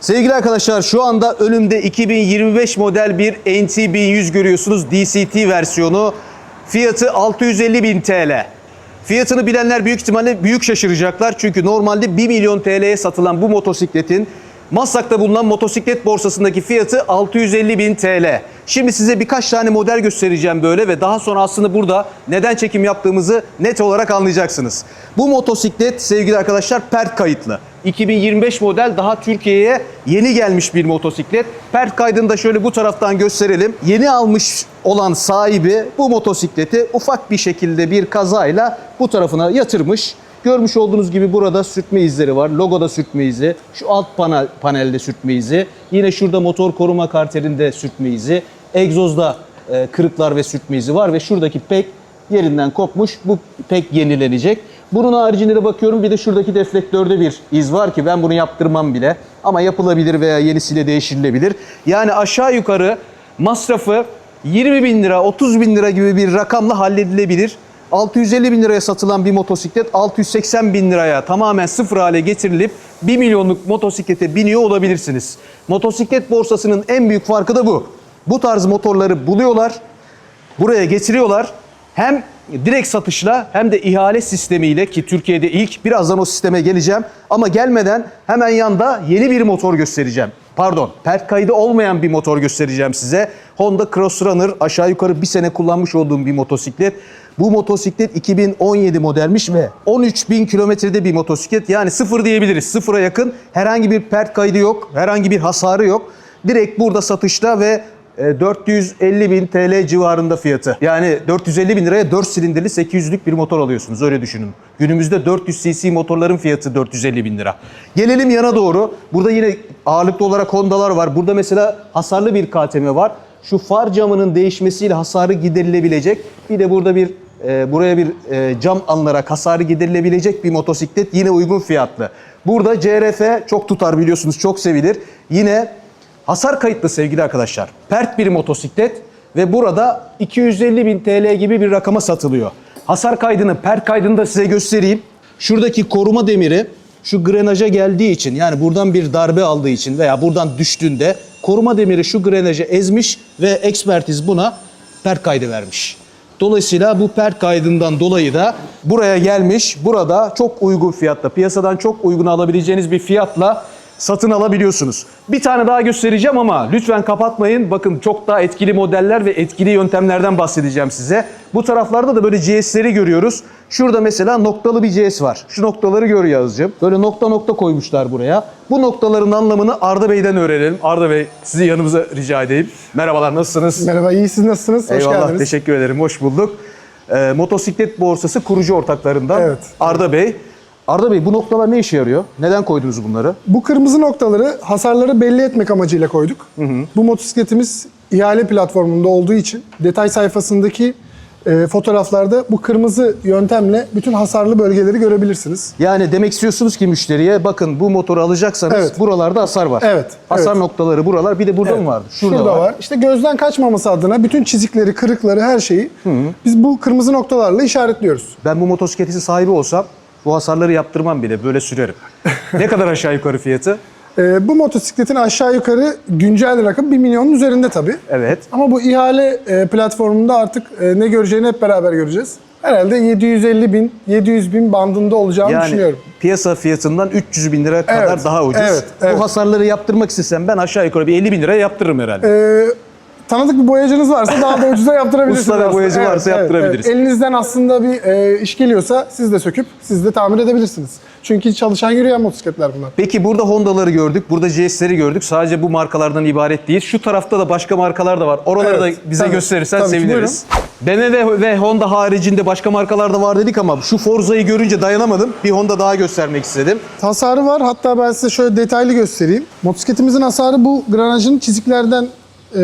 Sevgili arkadaşlar şu anda önümde 2025 model bir NT 1100 görüyorsunuz. DCT versiyonu. Fiyatı 650 bin TL. Fiyatını bilenler büyük ihtimalle büyük şaşıracaklar. Çünkü normalde 1 milyon TL'ye satılan bu motosikletin Maslak'ta bulunan motosiklet borsasındaki fiyatı 650 bin TL. Şimdi size birkaç tane model göstereceğim böyle ve daha sonra aslında burada neden çekim yaptığımızı net olarak anlayacaksınız. Bu motosiklet sevgili arkadaşlar PERT kayıtlı. 2025 model daha Türkiye'ye yeni gelmiş bir motosiklet. PERT kaydını da şöyle bu taraftan gösterelim. Yeni almış olan sahibi bu motosikleti ufak bir şekilde bir kazayla bu tarafına yatırmış. Görmüş olduğunuz gibi burada sürtme izleri var. Logoda sürtme izi. Şu alt panel, panelde sürtme izi. Yine şurada motor koruma karterinde sürtme izi. Egzozda e, kırıklar ve sürtme izi var ve şuradaki pek yerinden kopmuş. Bu pek yenilenecek. Bunun haricinde de bakıyorum bir de şuradaki deflektörde bir iz var ki ben bunu yaptırmam bile. Ama yapılabilir veya yenisiyle değiştirilebilir. Yani aşağı yukarı masrafı 20 bin lira, 30 bin lira gibi bir rakamla halledilebilir. 650 bin liraya satılan bir motosiklet 680 bin liraya tamamen sıfır hale getirilip 1 milyonluk motosiklete biniyor olabilirsiniz. Motosiklet borsasının en büyük farkı da bu. Bu tarz motorları buluyorlar, buraya getiriyorlar. Hem direkt satışla hem de ihale sistemiyle ki Türkiye'de ilk birazdan o sisteme geleceğim. Ama gelmeden hemen yanda yeni bir motor göstereceğim. Pardon, pert kaydı olmayan bir motor göstereceğim size. Honda Crossrunner aşağı yukarı bir sene kullanmış olduğum bir motosiklet. Bu motosiklet 2017 modelmiş ve 13 bin kilometrede bir motosiklet. Yani sıfır diyebiliriz. Sıfıra yakın herhangi bir pert kaydı yok, herhangi bir hasarı yok. Direkt burada satışta ve 450 bin TL civarında fiyatı. Yani 450 bin liraya 4 silindirli 800'lük bir motor alıyorsunuz öyle düşünün. Günümüzde 400 cc motorların fiyatı 450 bin lira. Gelelim yana doğru. Burada yine ağırlıklı olarak Honda'lar var. Burada mesela hasarlı bir KTM var. Şu far camının değişmesiyle hasarı giderilebilecek. Bir de burada bir e, buraya bir e, cam alınarak hasarı giderilebilecek bir motosiklet yine uygun fiyatlı. Burada CRF çok tutar biliyorsunuz çok sevilir. Yine Hasar kayıtlı sevgili arkadaşlar. Pert bir motosiklet ve burada 250 bin TL gibi bir rakama satılıyor. Hasar kaydını, pert kaydını da size göstereyim. Şuradaki koruma demiri şu grenaja geldiği için yani buradan bir darbe aldığı için veya buradan düştüğünde koruma demiri şu grenaja ezmiş ve ekspertiz buna pert kaydı vermiş. Dolayısıyla bu pert kaydından dolayı da buraya gelmiş. Burada çok uygun fiyatta, piyasadan çok uygun alabileceğiniz bir fiyatla satın alabiliyorsunuz. Bir tane daha göstereceğim ama lütfen kapatmayın. Bakın çok daha etkili modeller ve etkili yöntemlerden bahsedeceğim size. Bu taraflarda da böyle GS'leri görüyoruz. Şurada mesela noktalı bir GS var. Şu noktaları gör Yağız'cığım. Böyle nokta nokta koymuşlar buraya. Bu noktaların anlamını Arda Bey'den öğrenelim. Arda Bey sizi yanımıza rica edeyim. Merhabalar nasılsınız? Merhaba, iyi siz nasılsınız? Hoş Eyvallah geldiniz. teşekkür ederim. Hoş bulduk. Ee, motosiklet borsası kurucu ortaklarından Evet. Arda Bey. Arda Bey bu noktalar ne işe yarıyor? Neden koydunuz bunları? Bu kırmızı noktaları hasarları belli etmek amacıyla koyduk. Bu motosikletimiz ihale platformunda olduğu için detay sayfasındaki e, fotoğraflarda bu kırmızı yöntemle bütün hasarlı bölgeleri görebilirsiniz. Yani demek istiyorsunuz ki müşteriye bakın bu motoru alacaksanız Evet. buralarda hasar var. Evet, Hasar evet. noktaları buralar. Bir de burada mı vardı? Şurada, var. İşte gözden kaçmaması adına bütün çizikleri, kırıkları, her şeyi biz bu kırmızı noktalarla işaretliyoruz. Ben bu motosikletin sahibi olsam bu hasarları yaptırmam bile. Böyle sürerim. ne kadar aşağı yukarı fiyatı? E, bu motosikletin aşağı yukarı güncel rakım 1 milyonun üzerinde tabii. Evet. Ama bu ihale e, platformunda artık e, ne göreceğini hep beraber göreceğiz. Herhalde 750 bin, 700 bin bandında olacağını Yani düşünüyorum. piyasa fiyatından 300 bin lira kadar Evet, daha ucuz. evet, evet. Bu hasarları yaptırmak istesem ben aşağı yukarı bir 50 bin liraya yaptırırım herhalde. E, tanıdık bir boyacınız varsa daha da ucuza yaptırabilirsiniz. Usta ve aslında. boyacı varsa yaptırabiliriz. Elinizden aslında bir e, iş geliyorsa siz de söküp siz de tamir edebilirsiniz. Çünkü çalışan yürüyen motosikletler bunlar. Peki burada Honda'ları gördük, burada GS'leri gördük. Sadece bu markalardan ibaret değil. Şu tarafta da başka markalar da var. Oraları Evet, da bize tabii. gösterirsen Tabii seviniriz. BMW ve Honda haricinde başka markalar da var dedik ama şu Forza'yı görünce dayanamadım. Bir Honda daha göstermek istedim. Hasarı var. Hatta ben size şöyle detaylı göstereyim. Motosikletimizin hasarı bu granajın çiziklerden e,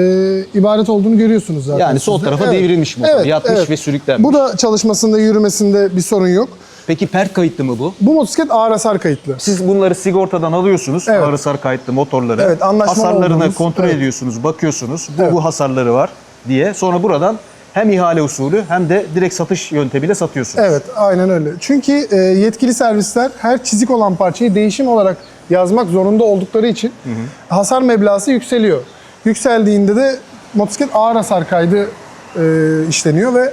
ibaret olduğunu görüyorsunuz zaten. Yani sol siz de. tarafa devrilmiş motor, yatmış ve sürüklenmiş. Bu da çalışmasında, yürümesinde bir sorun yok. Peki pert kayıtlı mı bu? Bu motosiklet ağır hasar kayıtlı. Siz bunları sigortadan alıyorsunuz. Evet. Ağır hasar kayıtlı motorları. Evet, Hasarlarını olduğumuz, kontrol evet. ediyorsunuz, bakıyorsunuz. Bu Evet. bu hasarları var diye. Sonra buradan hem ihale usulü hem de direkt satış yöntemiyle satıyorsunuz. Evet, aynen öyle. Çünkü e, yetkili servisler her çizik olan parçayı değişim olarak yazmak zorunda oldukları için hasar meblağısı yükseliyor. Yükseldiğinde de motosiklet ağır hasar kaydı e, işleniyor ve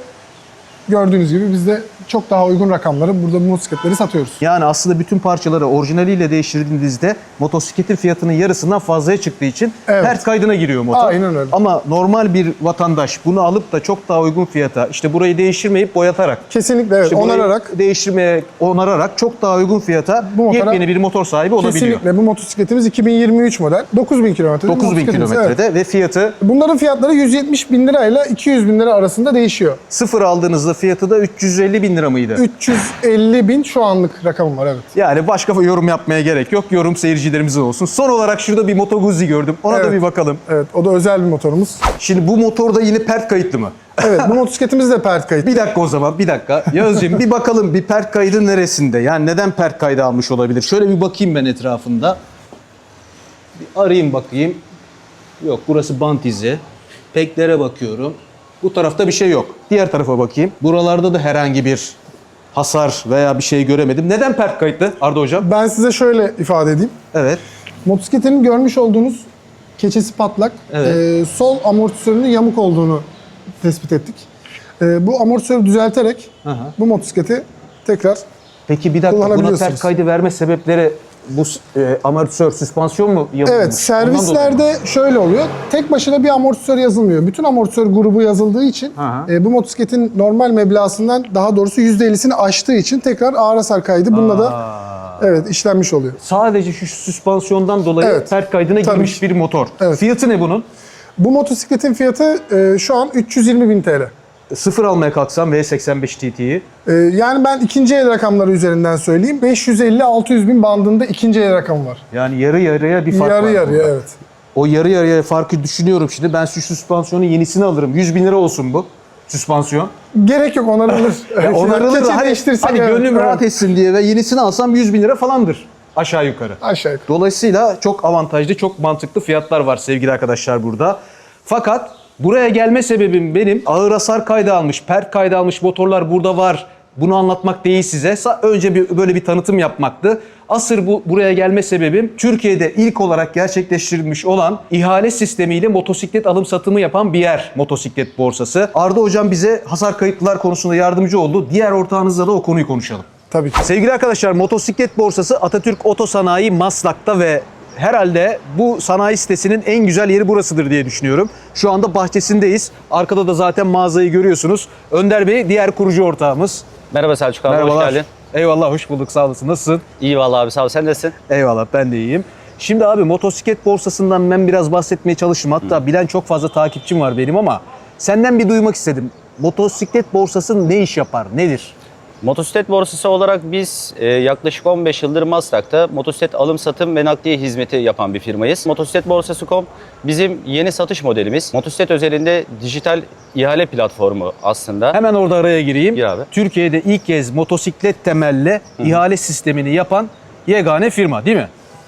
gördüğünüz gibi biz de çok daha uygun rakamları burada bu motosikletleri satıyoruz. Yani aslında bütün parçaları orijinaliyle değiştirdiğinizde motosikletin fiyatının yarısından fazlaya çıktığı için Evet. pert kaydına giriyor motor. Aynen öyle. Ama normal bir vatandaş bunu alıp da çok daha uygun fiyata işte burayı değiştirmeyip boyatarak Kesinlikle evet işte burayı onararak değiştirmeye onararak çok daha uygun fiyata Bu motora- yepyeni bir motor sahibi olabiliyor. kesinlikle bu motosikletimiz 2023 model 9000 kilometrede. 9000 motosikletimiz, kilometrede evet. ve fiyatı Bunların fiyatları 170 bin lirayla 200 bin lira arasında değişiyor. sıfır aldığınızda fiyatı da 350 bin lira mıydı? 350 bin şu anlık rakamım var evet. Yani başka yorum yapmaya gerek yok. Yorum seyircilerimizin olsun. Son olarak şurada bir Moto Guzzi gördüm. Ona da Evet. bir bakalım. Evet o da özel bir motorumuz. Şimdi bu motorda yine pert kayıtlı mı? Evet bu motosikletimiz de pert kayıt. Bir dakika o zaman bir dakika. Yağız'cığım bir bakalım bir pert kaydı neresinde? Yani neden pert kaydı almış olabilir? Şöyle bir bakayım ben etrafında. Bir arayayım bakayım. Yok burası bant izi. Peklere bakıyorum. Bu tarafta bir şey yok. Diğer tarafa bakayım. Buralarda da herhangi bir hasar veya bir şey göremedim. Neden pert kayıtlı Arda Hocam? Ben size şöyle ifade edeyim. Evet. Motosikletin görmüş olduğunuz keçesi patlak. Evet. Ee, sol amortisörünün yamuk olduğunu tespit ettik. Ee, bu amortisörü düzelterek hı. bu motosikleti tekrar Peki bir dakika buna Kullanabiliyorsunuz. pert kaydı verme sebepleri bu e, amortisör süspansiyon mu yapılmış? Evet, servislerde şöyle oluyor. Tek başına bir amortisör yazılmıyor. Bütün amortisör grubu yazıldığı için e, bu motosikletin normal meblağından daha doğrusu %50'sini aştığı için tekrar ağır hasar kaydı bununla da evet işlenmiş oluyor. Sadece şu süspansiyondan dolayı Evet. pert kaydına Tabii. girmiş bir motor. Evet. Fiyatı ne bunun? Bu motosikletin fiyatı e, şu an 320 bin TL. Sıfır almaya kalksam V85 TT'yi. E, yani ben ikinci el rakamları üzerinden söyleyeyim. 550-600 bin bandında ikinci el rakamı var. Yani yarı yarıya bir fark Yarı var. yarıya burada. evet. O yarı yarıya farkı düşünüyorum şimdi. Ben şu süspansiyonun yenisini alırım. 100 bin lira olsun bu süspansiyon. Gerek yok onarılır. Ya onarılır hani, hani evet, gönlüm evet. rahat etsin diye ve yenisini alsam 100 bin lira falandır aşağı yukarı. Aşağı yukarı. Dolayısıyla çok avantajlı, çok mantıklı fiyatlar var sevgili arkadaşlar burada. Fakat buraya gelme sebebim benim ağır hasar kaydı almış, pert kaydı almış motorlar burada var. Bunu anlatmak değil size. Önce bir, böyle bir tanıtım yapmaktı. Asır bu buraya gelme sebebim Türkiye'de ilk olarak gerçekleştirilmiş olan ihale sistemiyle motosiklet alım satımı yapan bir yer motosiklet borsası. Arda hocam bize hasar kayıtlılar konusunda yardımcı oldu. Diğer ortağınızla da o konuyu konuşalım. Tabii ki. Sevgili arkadaşlar motosiklet borsası Atatürk Otosanayi Maslak'ta ve herhalde bu sanayi sitesinin en güzel yeri burasıdır diye düşünüyorum. Şu anda bahçesindeyiz. Arkada da zaten mağazayı görüyorsunuz. Önder Bey diğer kurucu ortağımız. Merhaba Selçuk abi, hoş Merhabalar. geldin. Eyvallah hoş bulduk sağ olasın. Nasılsın? İyi vallahi abi sağ ol. Sen nasılsın? Eyvallah ben de iyiyim. Şimdi abi motosiklet borsasından ben biraz bahsetmeye çalıştım. Hatta bilen çok fazla takipçim var benim ama senden bir duymak istedim. Motosiklet borsası ne iş yapar? Nedir? Motosiklet borsası olarak biz e, yaklaşık 15 yıldır Maslak'ta motosiklet alım satım ve nakliye hizmeti yapan bir firmayız. Motosiklet borsası.com bizim yeni satış modelimiz. Motosiklet özelinde dijital ihale platformu aslında. Hemen orada araya gireyim. Gir abi. Türkiye'de ilk kez motosiklet temelli ihale sistemini yapan yegane firma değil mi?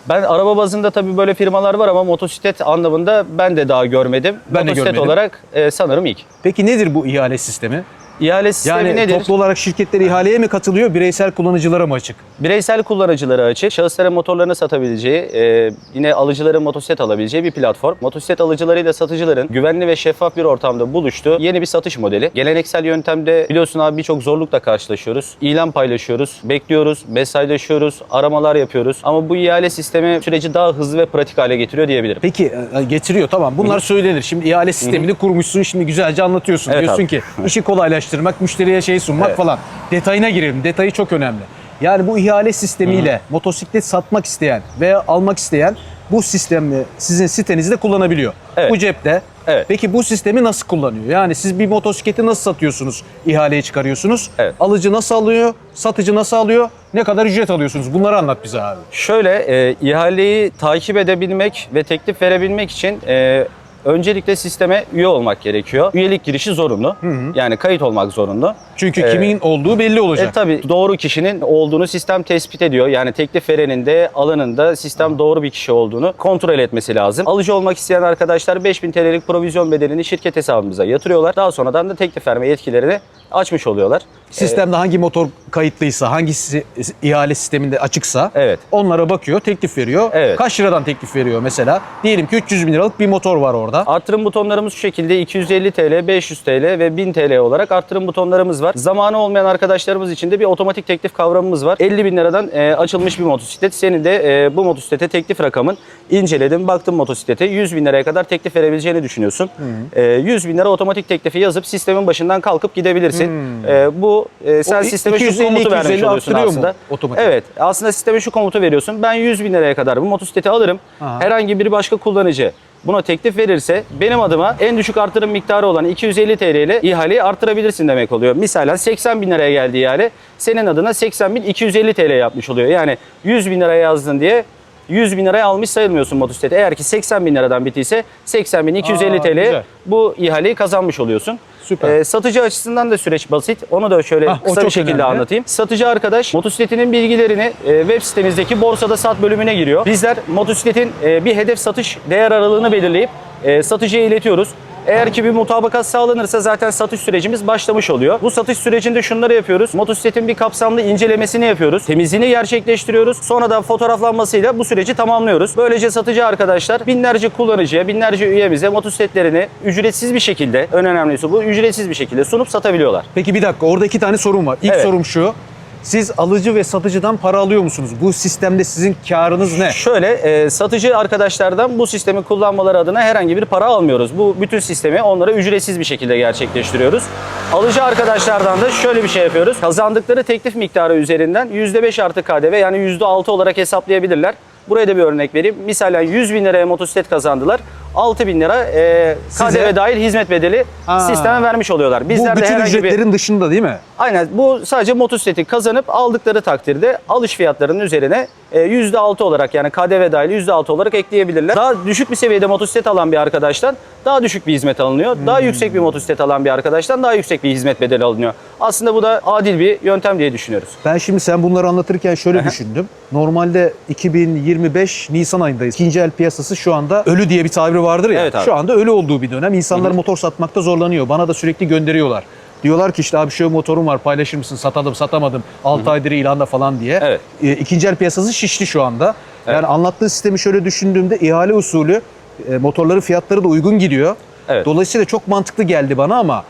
Ben araba bazında tabii böyle firmalar var ama motosiklet anlamında ben de daha görmedim. Ben de motosiklet görmedim. olarak e, sanırım ilk. Peki nedir bu ihale sistemi? İhale sistemi Yani nedir? toplu olarak şirketler ihaleye mi katılıyor, bireysel kullanıcılara mı açık? Bireysel kullanıcılara açık, şahısların motorlarını satabileceği, e, yine alıcıların motosiklet alabileceği bir platform. Motosiklet alıcılarıyla satıcıların güvenli ve şeffaf bir ortamda buluştuğu yeni bir satış modeli. Geleneksel yöntemde biliyorsun abi birçok zorlukla karşılaşıyoruz. İlan paylaşıyoruz, bekliyoruz, mesajlaşıyoruz, aramalar yapıyoruz. Ama bu ihale sistemi süreci daha hızlı ve pratik hale getiriyor diyebilirim. Peki e, getiriyor tamam bunlar söylenir. Şimdi ihale sistemini kurmuşsun şimdi güzelce anlatıyorsun. Evet Diyorsun abi. ki işi kolaylaştırmak, müşteriye şey sunmak Evet. falan. Detayına girelim. Detayı çok önemli. Yani bu ihale sistemiyle motosiklet satmak isteyen veya almak isteyen bu sistemi sizin sitenizde kullanabiliyor. Evet. Bu cepte. Evet. Peki bu sistemi nasıl kullanıyor? Yani siz bir motosikleti nasıl satıyorsunuz? İhaleye çıkarıyorsunuz. Evet. Alıcı nasıl alıyor? Satıcı nasıl alıyor? Ne kadar ücret alıyorsunuz? Bunları anlat bize abi. Şöyle e, ihaleyi takip edebilmek ve teklif verebilmek için e, öncelikle sisteme üye olmak gerekiyor. Üyelik girişi zorunlu. Yani kayıt olmak zorunlu. Çünkü Ee, kimin olduğu belli olacak. E tabii doğru kişinin olduğunu sistem tespit ediyor. Yani teklif verenin de alanın da sistem doğru bir kişi olduğunu kontrol etmesi lazım. Alıcı olmak isteyen arkadaşlar 5000 TL'lik provizyon bedelini şirket hesabımıza yatırıyorlar. Daha sonradan da teklif verme yetkilerini açmış oluyorlar. Sistemde hangi motor kayıtlıysa, hangi si- ihale sisteminde açıksa Evet. onlara bakıyor, teklif veriyor. Evet. Kaç liradan teklif veriyor mesela? Diyelim ki 300 bin liralık bir motor var orada. Artırım butonlarımız şu şekilde 250 TL, 500 TL ve 1000 TL olarak artırım butonlarımız var. Zamanı olmayan arkadaşlarımız için de bir otomatik teklif kavramımız var. 50 bin liradan e, açılmış bir motosiklet. Senin de e, bu motosiklete teklif rakamın inceledim, baktım motosiklete 100 bin liraya kadar teklif verebileceğini düşünüyorsun. E, 100 bin lira otomatik teklifi yazıp sistemin başından kalkıp gidebilirsin. E, bu e, sen O sisteme şu 250, komutu vermiş 250 oluyorsun mu aslında. otomatik? Evet. Aslında sisteme şu komutu veriyorsun. Ben 100 bin liraya kadar bu motosikleti alırım. Aha. Herhangi bir başka kullanıcı buna teklif verirse benim adıma en düşük artırım miktarı olan 250 TL ile ihaleyi arttırabilirsin demek oluyor. Misalen 80 bin liraya geldi ihale. Senin adına 80 bin 250 TL yapmış oluyor. Yani 100 bin liraya yazdın diye 100 bin liraya almış sayılmıyorsun motosikleti. Eğer ki 80 bin liradan bittiyse 80 bin 250 Aa, TL bu ihaleyi kazanmış oluyorsun. Süper. Ee, satıcı açısından da süreç basit. Onu da şöyle Hah, kısa bir şekilde önemli. anlatayım. Satıcı arkadaş motosikletinin bilgilerini e, web sitemizdeki borsada sat bölümüne giriyor. Bizler motosikletin e, bir hedef satış değer aralığını belirleyip e, satıcıya iletiyoruz. Eğer ki bir mutabakat sağlanırsa zaten satış sürecimiz başlamış oluyor. Bu satış sürecinde şunları yapıyoruz. Motosikletin bir kapsamlı incelemesini yapıyoruz. Temizliğini gerçekleştiriyoruz. Sonra da fotoğraflanmasıyla bu süreci tamamlıyoruz. Böylece satıcı arkadaşlar binlerce kullanıcıya, binlerce üyemize motosikletlerini ücretsiz bir şekilde, en önemlisi bu, ücretsiz bir şekilde sunup satabiliyorlar. Peki bir dakika orada iki tane sorun var. İlk Evet. sorum şu. Siz alıcı ve satıcıdan para alıyor musunuz? Bu sistemde sizin karınız ne? Şöyle e, satıcı arkadaşlardan bu sistemi kullanmaları adına herhangi bir para almıyoruz. Bu bütün sistemi onlara ücretsiz bir şekilde gerçekleştiriyoruz. Alıcı arkadaşlardan da şöyle bir şey yapıyoruz. Kazandıkları teklif miktarı üzerinden %5 artı KDV yani %6 olarak hesaplayabilirler. Buraya da bir örnek vereyim. Misalen 100 bin liraya motosiklet kazandılar. 6 bin lira e, KDV Size- dahil hizmet bedeli Ha. sisteme vermiş oluyorlar. Bu Bizler de bütün herhangi bir... ücretlerin dışında değil mi? Aynen bu sadece motosikleti kazanıp aldıkları takdirde alış fiyatlarının üzerine e, %6 olarak yani KDV dahil %6 olarak ekleyebilirler. Daha düşük bir seviyede motosiklet alan bir arkadaştan daha düşük bir hizmet alınıyor. Daha yüksek bir motosiklet alan bir arkadaştan daha yüksek bir hizmet bedeli alınıyor. Aslında bu da adil bir yöntem diye düşünüyoruz. Ben şimdi sen bunları anlatırken şöyle düşündüm. Normalde 2025 Nisan ayındayız. İkinci el piyasası şu anda ölü diye bir tabiri vardır ya. Evet abi. Şu anda ölü olduğu bir dönem. İnsanlar motor satmakta zorlanıyor. Bana da sürekli gönderiyorlar. Diyorlar ki işte abi şu motorum var paylaşır mısın? Satadım satamadım. 6 aydır ilanda falan diye. Evet. E, ikinci el piyasası şişti şu anda. Yani anlattığı sistemi şöyle düşündüğümde ihale usulü e, motorların fiyatları da uygun gidiyor. Evet. Dolayısıyla çok mantıklı geldi bana ama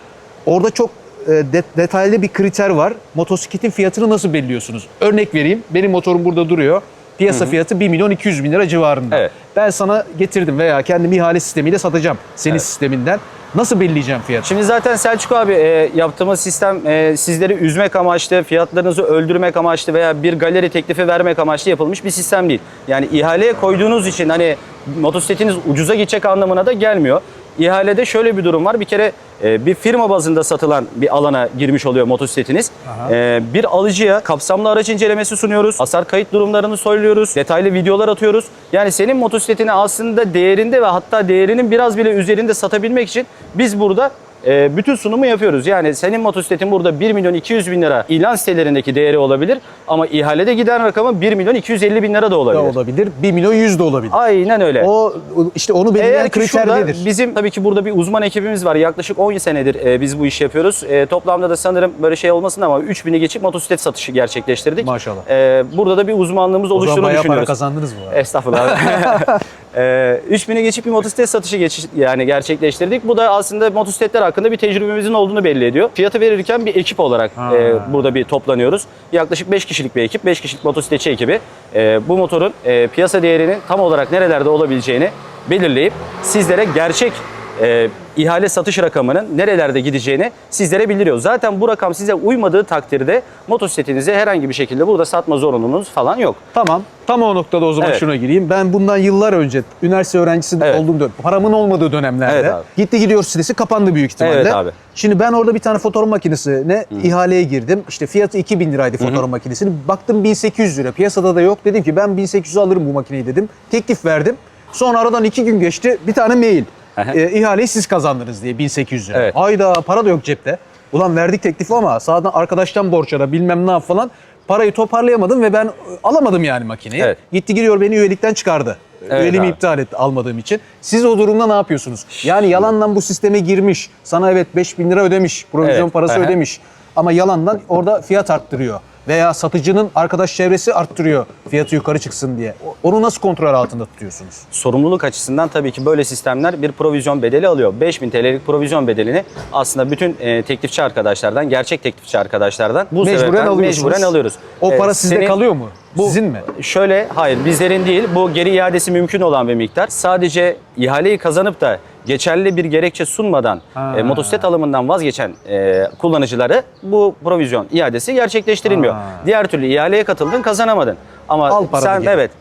orada çok e, de- detaylı bir kriter var. Motosikletin fiyatını nasıl belirliyorsunuz? Örnek vereyim. Benim motorum burada duruyor. Piyasa fiyatı 1 milyon 200 bin lira civarında. Evet. Ben sana getirdim veya kendim ihale sistemiyle satacağım senin Evet. sisteminden. Nasıl belirleyeceğim fiyatı? Şimdi zaten Selçuk abi e, yaptığımız sistem e, sizleri üzmek amaçlı, fiyatlarınızı öldürmek amaçlı veya bir galeri teklifi vermek amaçlı yapılmış bir sistem değil. Yani ihaleye koyduğunuz için hani motosikletiniz ucuza gidecek anlamına da gelmiyor. İhalede şöyle bir durum var. Bir kere e, bir firma bazında satılan bir alana girmiş oluyor motosikletiniz. E, bir alıcıya kapsamlı araç incelemesi sunuyoruz. Hasar kayıt durumlarını söylüyoruz. Detaylı videolar atıyoruz. Yani senin motosikletini aslında değerinde ve hatta değerinin biraz bile üzerinde satabilmek için biz burada e, bütün sunumu yapıyoruz. Yani senin motosikletin burada 1 milyon 200 bin lira ilan sitelerindeki değeri olabilir. Ama ihalede giden rakamı 1 milyon 250 bin lira da da olabilir. olabilir. 1 milyon 100 de olabilir. Aynen öyle. O işte onu belirleyen kriter nedir? bizim tabii ki burada bir uzman ekibimiz var. Yaklaşık 10 senedir e, biz bu işi yapıyoruz. E, toplamda da sanırım böyle şey olmasın ama 3000'i geçip motosiklet satışı gerçekleştirdik. Maşallah. E, burada da bir uzmanlığımız o zaman oluştuğunu bayağı para düşünüyoruz. kazandınız bu arada. Estağfurullah. ee, 3000'e geçip bir motosiklet satışı geç, yani gerçekleştirdik. Bu da aslında motosikletler hakkında bir tecrübemizin olduğunu belli ediyor. Fiyatı verirken bir ekip olarak Ha. e, burada bir toplanıyoruz. Yaklaşık 5 kişilik bir ekip, 5 kişilik motosikletçi ekibi. E, bu motorun e, piyasa değerinin tam olarak nerelerde olabileceğini belirleyip sizlere gerçek e, ihale satış rakamının nerelerde gideceğini sizlere bildiriyor. Zaten bu rakam size uymadığı takdirde motosikletinizi herhangi bir şekilde burada satma zorunluluğunuz falan yok. Tamam. Tam o noktada o zaman Evet. şuna gireyim. Ben bundan yıllar önce üniversite öğrencisi Evet. olduğum dönem, paramın olmadığı dönemlerde Evet abi. gitti gidiyor sitesi kapandı büyük ihtimalle. Evet abi. Şimdi ben orada bir tane fotoğraf makinesine ihaleye girdim. İşte fiyatı 2000 liraydı fotoğraf makinesinin. Baktım 1800 lira. Piyasada da yok. Dedim ki ben 1800 alırım bu makineyi dedim. Teklif verdim. Sonra aradan iki gün geçti. Bir tane mail. E, ihaleyi siz kazandınız diye 1800 lira. Evet. Hayda para da yok cepte. Ulan verdik teklifi ama sağdan arkadaştan borç ara bilmem ne yap falan. Parayı toparlayamadım ve ben e, alamadım yani makineyi. Evet. Gitti gidiyor beni üyelikten çıkardı. Evet Üyeliğimi abi. iptal etti almadığım için. Siz o durumda ne yapıyorsunuz? Yani yalandan bu sisteme girmiş. Sana evet 5000 lira ödemiş. Provizyon Evet. parası Aha. ödemiş. ama yalandan orada fiyat arttırıyor. Veya satıcının arkadaş çevresi arttırıyor fiyatı yukarı çıksın diye. Onu nasıl kontrol altında tutuyorsunuz? sorumluluk açısından tabii ki böyle sistemler bir provizyon bedeli alıyor. 5000 TL'lik provizyon bedelini aslında bütün e, teklifçi arkadaşlardan, gerçek teklifçi arkadaşlardan bu Mecburen sebepten alıyorsunuz. mecburen alıyoruz. O E, para sizde senin- kalıyor mu? Bu Sizin mi? Şöyle hayır bizlerin değil bu geri iadesi mümkün olan bir miktar. Sadece ihaleyi kazanıp da geçerli bir gerekçe sunmadan Ha. e, motosiklet alımından vazgeçen e, kullanıcıları bu provizyon iadesi gerçekleştirilmiyor. Ha. Diğer türlü ihaleye katıldın kazanamadın. Ama Al sen geri. evet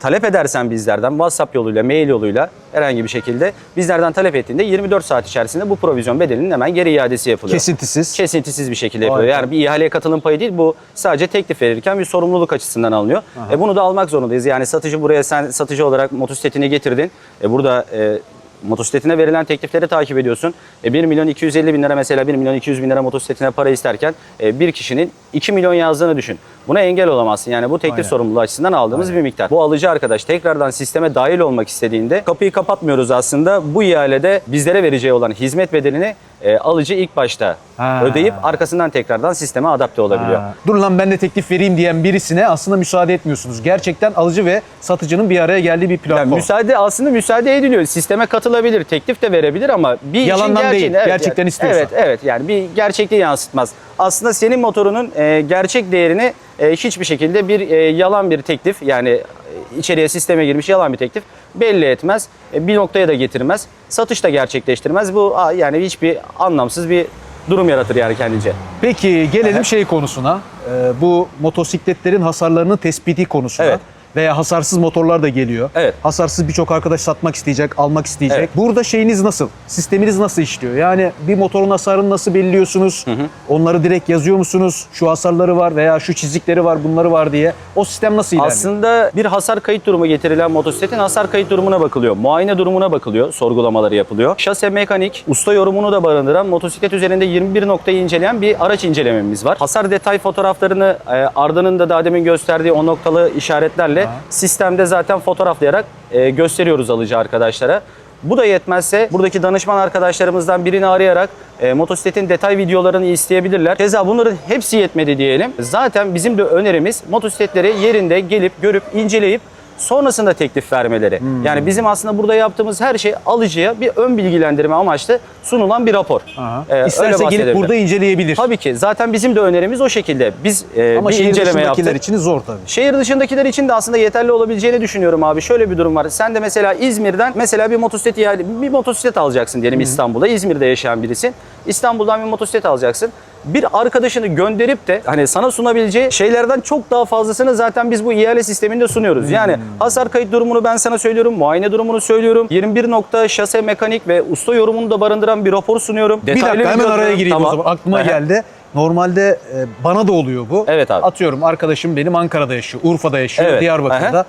talep edersen bizlerden WhatsApp yoluyla, mail yoluyla herhangi bir şekilde bizlerden talep ettiğinde 24 saat içerisinde bu provizyon bedelinin hemen geri iadesi yapılıyor. Kesintisiz. Kesintisiz bir şekilde yapılıyor. Yani bir ihaleye katılım payı değil bu sadece teklif verirken bir sorumluluk açısından alınıyor. E bunu da almak zorundayız. Yani satıcı buraya sen satıcı olarak motosikletini getirdin. E burada e, motosikletine verilen teklifleri takip ediyorsun. E 1 milyon 250 bin lira mesela 1 milyon 200 bin lira motosikletine para isterken e, bir kişinin 2 milyon yazdığını düşün. Buna engel olamazsın. Yani bu teklif Aynen. sorumluluğu açısından aldığımız bir miktar. Bu alıcı arkadaş tekrardan sisteme dahil olmak istediğinde kapıyı kapatmıyoruz aslında. Bu ihalede bizlere vereceği olan hizmet bedelini e, alıcı ilk başta Ha. ödeyip arkasından tekrardan sisteme adapte olabiliyor. Ha, Dur lan ben de teklif vereyim diyen birisine aslında müsaade etmiyorsunuz. Gerçekten alıcı ve satıcının bir araya geldiği bir platform. Yani müsaade aslında müsaade ediliyor. Sisteme katılabilir, teklif de verebilir ama bir işin Yalandan gerçeğini- değil, gerçekten istiyorsa. Evet, evet. Yani bir gerçekliği yansıtmaz. Aslında senin motorunun e, gerçek değerini e, hiçbir şekilde bir e, yalan bir teklif yani e, içeriye sisteme girmiş yalan bir teklif belli etmez. E, bir noktaya da getirmez. Satış da gerçekleştirmez. Bu a, yani hiçbir anlamsız bir durum yaratır yani kendince. Peki gelelim şey konusuna. Ee, bu motosikletlerin hasarlarının tespiti konusuna. Evet. Veya hasarsız motorlar da geliyor. Evet. Hasarsız birçok arkadaş satmak isteyecek, almak isteyecek. Evet. Burada şeyiniz nasıl? Sisteminiz nasıl işliyor? Yani bir motorun hasarını nasıl belirliyorsunuz? Onları direkt yazıyor musunuz? Şu hasarları var veya şu çizikleri var, bunları var diye. O sistem nasıl ilerliyor? Aslında bir hasar kayıt durumu getirilen motosikletin hasar kayıt durumuna bakılıyor. Muayene durumuna bakılıyor. Sorgulamaları yapılıyor. Şase mekanik, usta yorumunu da barındıran motosiklet üzerinde 21 noktayı inceleyen bir araç incelememiz var. Hasar detay fotoğraflarını e, Arda'nın da daha demin gösterdiği o noktalı işaretlerle sistemde zaten fotoğraflayarak e, gösteriyoruz alıcı arkadaşlara. Bu da yetmezse buradaki danışman arkadaşlarımızdan birini arayarak e, motosikletin detay videolarını isteyebilirler. Keza bunların hepsi yetmedi diyelim. Zaten bizim de önerimiz motosikletleri yerinde gelip görüp inceleyip sonrasında teklif vermeleri. Hmm. Yani bizim aslında burada yaptığımız her şey alıcıya bir ön bilgilendirme amaçlı sunulan bir rapor. Aha. Ee, İsterse gelip burada inceleyebilir. Tabii ki. Zaten bizim de önerimiz o şekilde. Biz e, Ama bir şehir inceleme dışındakiler yaptık. için zor tabii. Şehir dışındakiler için de aslında yeterli olabileceğini düşünüyorum abi. Şöyle bir durum var. Sen de mesela İzmir'den mesela bir motosiklet bir motosiklet alacaksın diyelim İstanbul'da. İzmir'de yaşayan birisin. İstanbul'dan bir motosiklet alacaksın. Bir arkadaşını gönderip de hani sana sunabileceği şeylerden çok daha fazlasını zaten biz bu ihale sisteminde sunuyoruz. Yani hasar kayıt durumunu ben sana söylüyorum. Muayene durumunu söylüyorum. 21 nokta şase mekanik ve usta yorumunu da barındıran bir rapor sunuyorum. Bir dakika hemen araya gireyim Tamam. o zaman. Aklıma Aha. geldi. Normalde e, bana da oluyor bu. Evet abi. Atıyorum arkadaşım benim Ankara'da yaşıyor, Urfa'da yaşıyor, Evet. Diyarbakır'da.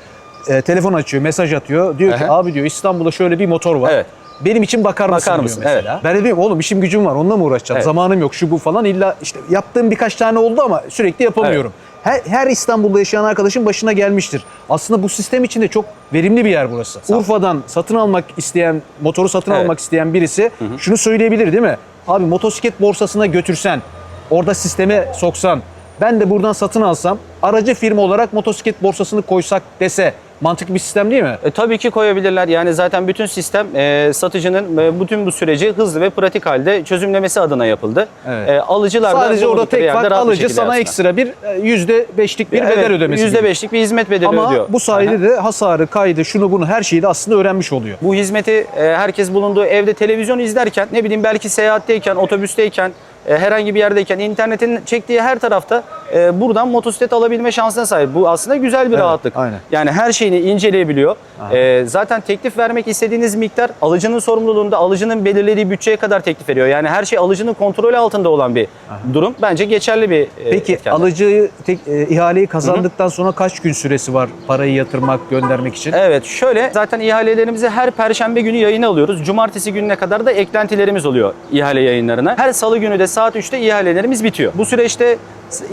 E, telefon açıyor, mesaj atıyor. Diyor ki Aha. abi diyor İstanbul'da şöyle bir motor var. Evet. Benim için bakar mısın Bakar mısın? mesela. Evet. Ben de diyorum oğlum işim gücüm var onunla mı uğraşacağım? Evet. Zamanım yok şu bu falan. İlla işte yaptığım birkaç tane oldu ama sürekli yapamıyorum. Her, her İstanbul'da yaşayan arkadaşın başına gelmiştir. Aslında bu sistem için de çok verimli bir yer burası. Urfa'dan satın almak isteyen, motoru satın Evet. almak isteyen birisi şunu söyleyebilir değil mi? Abi motosiklet borsasına götürsen, orada sisteme soksan, ben de buradan satın alsam, aracı firma olarak motosiklet borsasını koysak dese mantıklı bir sistem değil mi? E, tabii ki koyabilirler. Yani zaten bütün sistem e, satıcının e, bütün bu süreci hızlı ve pratik halde çözümlemesi adına yapıldı. Evet. E, alıcılar Sadece orada tek fark alıcı sana yapsınlar. ekstra bir e, yüzde beşlik bir Evet, bedel ödemesi Yüzde gibi. beşlik bir hizmet bedeli Ama ödüyor. bu sayede de hasarı, kaydı, şunu bunu her şeyi de aslında öğrenmiş oluyor. Bu hizmeti e, herkes bulunduğu evde televizyon izlerken, ne bileyim belki seyahatteyken, otobüsteyken, e, herhangi bir yerdeyken, internetin çektiği her tarafta e, buradan motosiklet alabilme şansına sahip. Bu aslında güzel bir Evet, rahatlık. aynen. Yani her şeyini inceleyebiliyor. E, zaten teklif vermek istediğiniz miktar alıcının sorumluluğunda, alıcının belirlediği bütçeye kadar teklif veriyor. Yani her şey alıcının kontrolü altında olan bir durum. Bence geçerli bir e, Peki etkenler. alıcıyı tek, e, ihaleyi kazandıktan sonra kaç gün süresi var parayı yatırmak, göndermek için? Evet şöyle zaten ihalelerimizi her perşembe günü yayına alıyoruz. Cumartesi gününe kadar da eklentilerimiz oluyor ihale yayınlarına. Her salı günü de saat 3'te ihalelerimiz bitiyor. Bu süreçte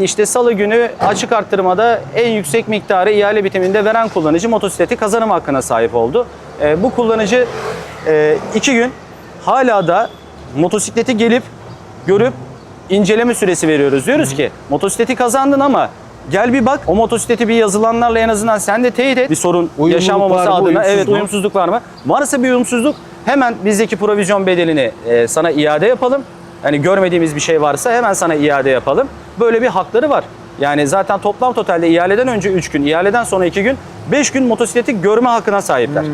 işte salı günü açık arttırmada en yüksek miktarı ihale bitiminde veren kullanıcı motosikleti kazanım hakkına sahip oldu. Ee, bu kullanıcı e, iki gün hala da motosikleti gelip görüp inceleme süresi veriyoruz. Diyoruz ki motosikleti kazandın ama gel bir bak o motosikleti bir yazılanlarla en azından sen de teyit et. Bir sorun Uyumluluk mı, adına. Evet uyumsuzluk var mı? Varsa bir uyumsuzluk hemen bizdeki provizyon bedelini e, sana iade yapalım. Hani görmediğimiz bir şey varsa hemen sana iade yapalım. Böyle bir hakları var. Yani zaten toplam totalde ihaleden önce 3 gün, ihaleden sonra 2 gün, 5 gün motosikleti görme hakkına sahipler.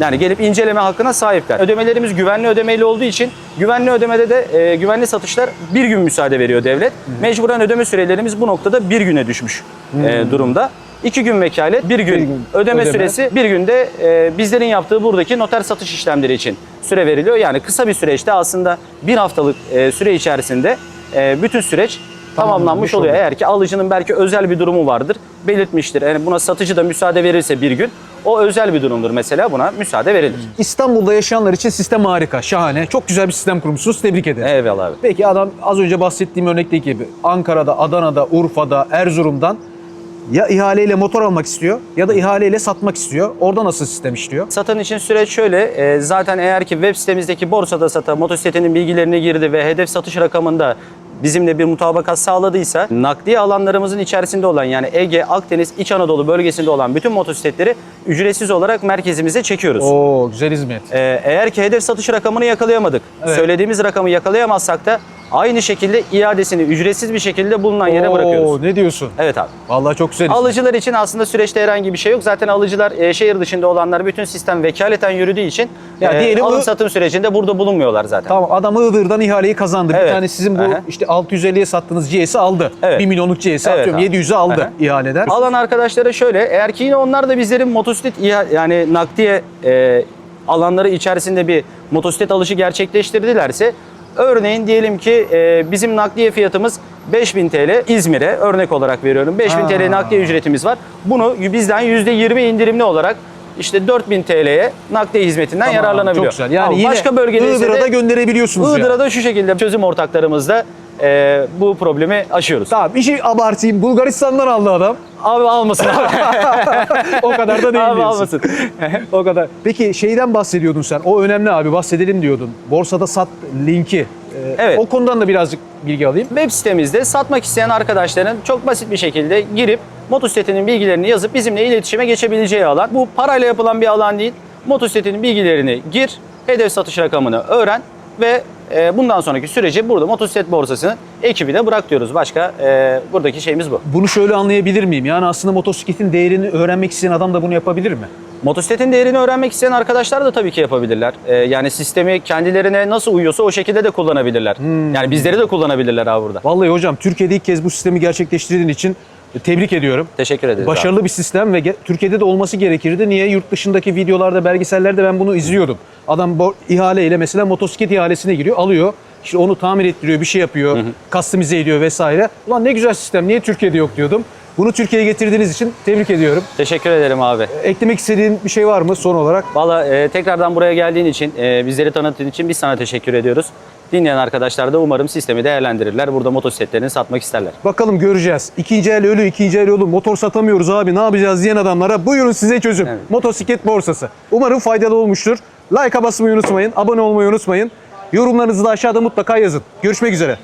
Yani gelip inceleme hakkına sahipler. Ödemelerimiz güvenli ödemeli olduğu için güvenli ödemede de e, güvenli satışlar bir gün müsaade veriyor devlet. Mecburen ödeme sürelerimiz bu noktada bir güne düşmüş e, durumda. İki gün vekalet, bir gün, gün ödeme, ödeme. süresi, bir günde e, bizlerin yaptığı buradaki noter satış işlemleri için süre veriliyor. Yani kısa bir süreçte aslında bir haftalık e, süre içerisinde e, bütün süreç tamamlanmış oluyor. Eğer ki alıcının belki özel bir durumu vardır, belirtmiştir. Yani buna satıcı da müsaade verirse bir gün, o özel bir durumdur mesela buna müsaade verilir. İstanbul'da yaşayanlar için sistem harika, şahane. Çok güzel bir sistem kurmuşsunuz. Tebrik ederim. Eyvallah abi. Peki adam az önce bahsettiğim örnekteki gibi Ankara'da, Adana'da, Urfa'da, Erzurum'dan ya ihaleyle motor almak istiyor ya da ihaleyle satmak istiyor. Orada nasıl sistem işliyor? Satan için süreç şöyle. e, zaten eğer ki web sitemizdeki borsada satan motosikletinin bilgilerini girdi ve hedef satış rakamında bizimle bir mutabakat sağladıysa nakliye alanlarımızın içerisinde olan yani Ege, Akdeniz, İç Anadolu bölgesinde olan bütün motosikletleri ücretsiz olarak merkezimize çekiyoruz. Oo güzel hizmet. Ee, eğer ki hedef satış rakamını yakalayamadık, Evet. söylediğimiz rakamı yakalayamazsak da aynı şekilde iadesini ücretsiz bir şekilde bulunan yere Oo, bırakıyoruz. ne diyorsun? Evet abi. Vallahi çok güzel. Alıcılar için aslında süreçte herhangi bir şey yok. Zaten alıcılar e, şehir dışında olanlar bütün sistem vekaleten yürüdüğü için Ya e, diyelim alım bu- satım sürecinde burada bulunmuyorlar zaten. Tamam adam Iğdır'dan ihaleyi kazandı. Bir Evet. tane sizin bu Aha. işte 650'ye sattığınız GS'i aldı. Evet. 1 milyonluk GS'i Evet atıyorum abi. 700'ü aldı Aha. ihaleden. Alan arkadaşlara şöyle, eğer ki yine onlar da bizlerin motosiklet iha- yani nakliye e, alanları içerisinde bir motosiklet alışı gerçekleştirdilerse örneğin diyelim ki e, bizim nakliye fiyatımız 5000 TL İzmir'e örnek olarak veriyorum. 5000 Ha. TL nakliye ücretimiz var. Bunu bizden %20 indirimli olarak işte 4000 TL'ye nakliye hizmetinden Tamam, yararlanabiliyor. Çok güzel. Yani Ama yine başka bölgede ise Iğdır'a da gönderebiliyorsunuz Iğdır'a yani. da şu şekilde çözüm ortaklarımızla e, bu problemi aşıyoruz. Tamam şey abartayım. Bulgaristan'dan aldı adam. Abi almasın abi. o kadar da değil abi diyorsun. almasın. o kadar. Peki şeyden bahsediyordun sen. O önemli abi bahsedelim diyordun. Borsada sat linki. Ee, Evet. O konudan da birazcık bilgi alayım. Web sitemizde satmak isteyen arkadaşların çok basit bir şekilde girip motosikletinin bilgilerini yazıp bizimle iletişime geçebileceği alan. Bu parayla yapılan bir alan değil. Motosikletinin bilgilerini gir, hedef satış rakamını öğren ve e, bundan sonraki süreci burada motosiklet borsasının ekibine bırak diyoruz. Başka e, buradaki şeyimiz bu. Bunu şöyle anlayabilir miyim? Yani aslında motosikletin değerini öğrenmek isteyen adam da bunu yapabilir mi? Motosikletin değerini öğrenmek isteyen arkadaşlar da tabii ki yapabilirler. E, yani sistemi kendilerine nasıl uyuyorsa o şekilde de kullanabilirler. Yani bizleri de kullanabilirler abi burada. Vallahi hocam Türkiye'de ilk kez bu sistemi gerçekleştirdiğin için tebrik ediyorum. Teşekkür ederiz. abi. Başarılı bir sistem ve Türkiye'de de olması gerekirdi. Niye? Yurt dışındaki videolarda, belgesellerde ben bunu izliyordum. Adam bu ihaleyle mesela motosiklet ihalesine giriyor, alıyor. İşte onu tamir ettiriyor, bir şey yapıyor, customize ediyor vesaire. Ulan ne güzel sistem, niye Türkiye'de yok diyordum. Bunu Türkiye'ye getirdiğiniz için tebrik ediyorum. Teşekkür ederim abi. Eklemek istediğin bir şey var mı son olarak? Valla e, tekrardan buraya geldiğin için, e, bizleri tanıttığın için biz sana teşekkür ediyoruz. Dinleyen arkadaşlar da umarım sistemi değerlendirirler. Burada motosikletlerini satmak isterler. Bakalım göreceğiz. İkinci el ölü, ikinci el ölü. Motor satamıyoruz abi ne yapacağız diyen adamlara buyurun size çözüm. Evet. Motosiklet borsası. Umarım faydalı olmuştur. Like'a basmayı unutmayın, abone olmayı unutmayın. Yorumlarınızı da aşağıda mutlaka yazın. Görüşmek üzere.